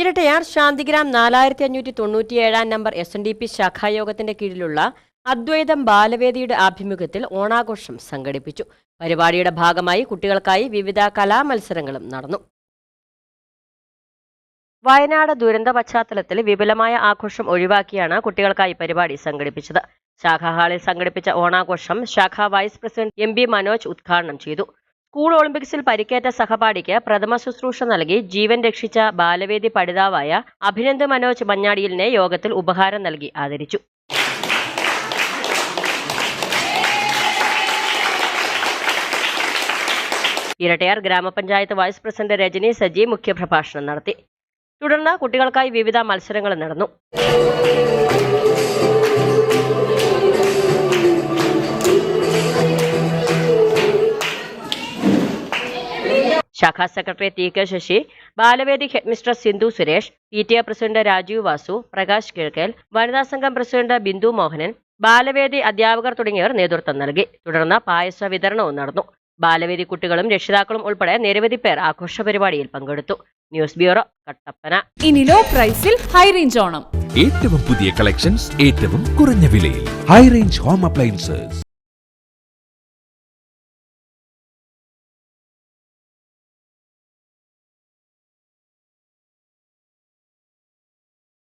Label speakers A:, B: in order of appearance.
A: ഇരട്ടയാർ ശാന്തിഗ്രാം നാലായിരത്തി അഞ്ഞൂറ്റി തൊണ്ണൂറ്റിയേഴാം number S N D P ശാഖായോഗത്തിന്റെ കീഴിലുള്ള അദ്വൈതം ബാലവേദിയുടെ ആഭിമുഖ്യത്തിൽ ഓണാഘോഷം സംഘടിപ്പിച്ചു. പരിപാടിയുടെ ഭാഗമായി കുട്ടികൾക്കായി വിവിധ കലാമത്സരങ്ങളും നടന്നു. വയനാട് ദുരന്ത പശ്ചാത്തലത്തിൽ വിപുലമായ ആഘോഷം ഒഴിവാക്കിയാണ് കുട്ടികൾക്കായി പരിപാടി സംഘടിപ്പിച്ചത്. ശാഖാ ഹാളിൽ സംഘടിപ്പിച്ച ഓണാഘോഷം ശാഖാ വൈസ് പ്രസിഡന്റ് എം മനോജ് ഉദ്ഘാടനം ചെയ്തു. സ്കൂൾ ഒളിമ്പിക്സിൽ പരിക്കേറ്റ സഹപാഠിക്ക് പ്രഥമ ശുശ്രൂഷ നൽകി ജീവൻ രക്ഷിച്ച ബാലവേദി പഠിതാവായ അഭിനന്ദ് മനോജ് മഞ്ഞാടിയിലിനെ യോഗത്തിൽ ഉപഹാരം നൽകി ആദരിച്ചു. ഇരട്ടയാർ ഗ്രാമപഞ്ചായത്ത് വൈസ് പ്രസിഡന്റ് രജനി സജി മുഖ്യപ്രഭാഷണം നടത്തി. തുടർന്ന് കുട്ടികൾക്കായി വിവിധ മത്സരങ്ങൾ നടന്നു. ശാഖാ secretary T K Sasi Balavedi headmistress Sindhu Suresh P T A president Rajeev Vasu Prakash Kizhakkel വനിതാ സംഘം പ്രസിഡന്റ് ബിന്ദു മോഹനൻ ബാലവേദി അധ്യാപകർ തുടങ്ങിയവർ നേതൃത്വം നൽകി. തുടർന്ന് പായസ വിതരണവും നടന്നു. ബാലവേദി കുട്ടികളും രക്ഷിതാക്കളും ഉൾപ്പെടെ നിരവധി പേർ ആഘോഷ പരിപാടിയിൽ പങ്കെടുത്തു. News bureau Kattappana.
B: ഇനി ലോ പ്രൈസിൽ ഹൈ റേഞ്ച് ഓണം.
C: ഏറ്റവും പുതിയ കളക്ഷൻസ് ഏറ്റവും കുറഞ്ഞ വിലയിൽ. High range home appliances.